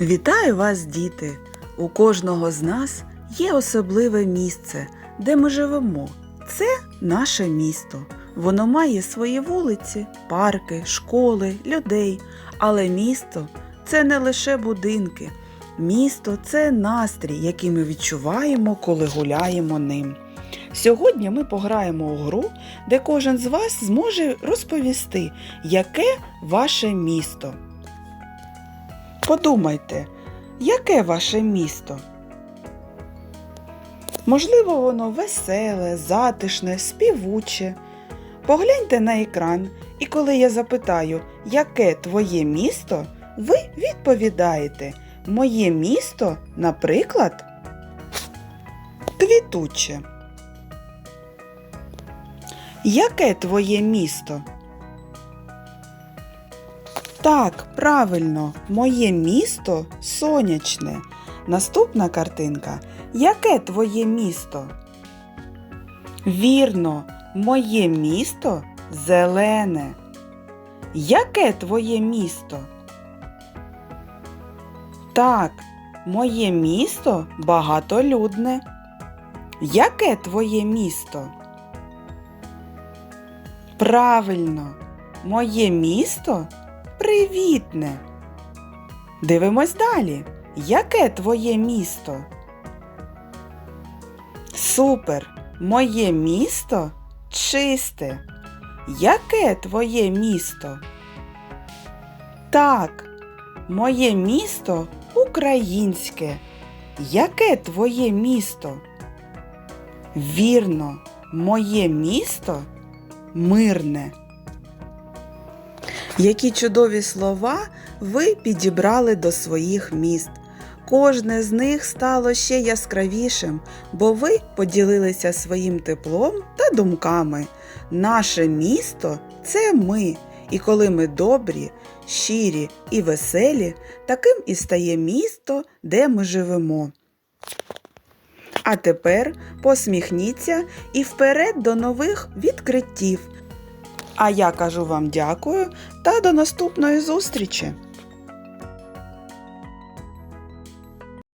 Вітаю вас, діти! У кожного з нас є особливе місце, де ми живемо. Це наше місто. Воно має свої вулиці, парки, школи, людей. Але місто це не лише будинки. Місто це настрій, який ми відчуваємо, коли гуляємо ним. Сьогодні ми пограємо у гру, де кожен з вас зможе розповісти, яке ваше місто. Подумайте, яке ваше місто? Можливо, воно веселе, затишне, співуче. Погляньте на екран, і коли я запитаю, яке твоє місто, ви відповідаєте Моє місто, наприклад, квітуче. Яке твоє місто? Так, правильно, моє місто сонячне. Наступна картинка. Яке твоє місто? Вірно, моє місто зелене. Яке твоє місто? Так, моє місто багатолюдне. Яке твоє місто? Правильно, моє місто привітне. Дивимось далі. Яке твоє місто? Супер! Моє місто чисте. Яке твоє місто? Так, моє місто українське. Яке твоє місто? Вірно, моє місто мирне. Які чудові слова ви підібрали до своїх міст. Кожне з них стало ще яскравішим, бо ви поділилися своїм теплом та думками. Наше місто це ми, і коли ми добрі, щирі і веселі, таким і стає місто, де ми живемо. А тепер посміхніться і вперед до нових відкриттів. А я кажу вам дякую та до наступної зустрічі!